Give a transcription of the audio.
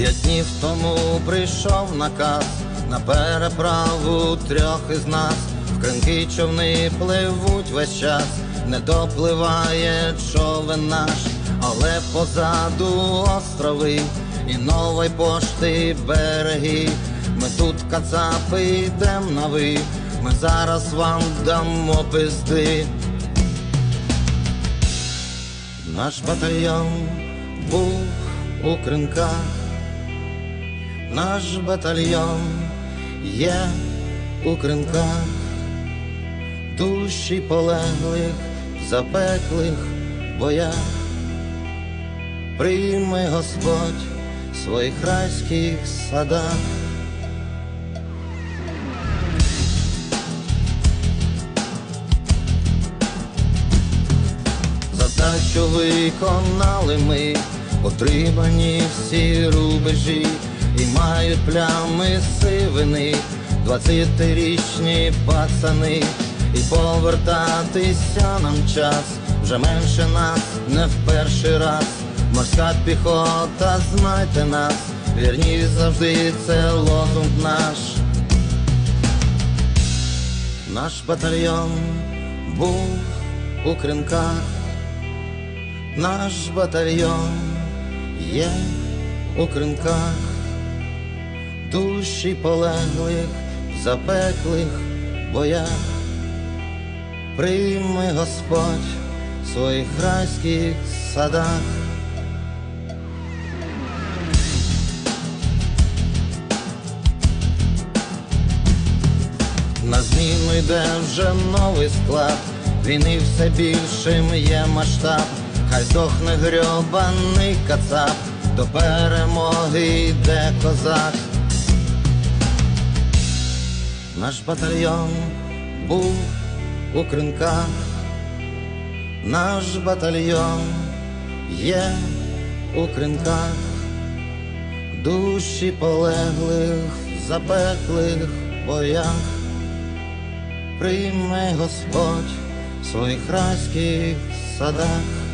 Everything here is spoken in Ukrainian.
П'ять днів тому прийшов наказ на переправу трьох із нас. В кринки човни пливуть весь час, не допливає човен наш, але позаду острови і нової пошти береги. Ми тут кацапи йдем на ви, ми зараз вам дамо пизди. Наш батальйон був у кринках, наш батальйон є у кринках, душі полеглих, запеклих боях. Прийми Господь в своїх райських садах. Задачу виконали ми, отримані всі рубежі, мають плями сивини, двадцятирічні пацани, і повертатися нам час, вже менше нас, не в перший раз. Морська піхота, знайте нас, вірні завжди це лозунг наш. Наш батальйон був у кринках, наш батальйон є у кринках, душі полеглих в запеклих боях. Прийми Господь в своїх райських садах. На зміну йде вже новий склад, війни все більшим є масштаб, хай здохне грьобаний кацап, до перемоги йде козак. Наш батальйон був у кринках, наш батальйон є у кринках, душі полеглих запеклих боях. Прийми Господь в своїх райських садах.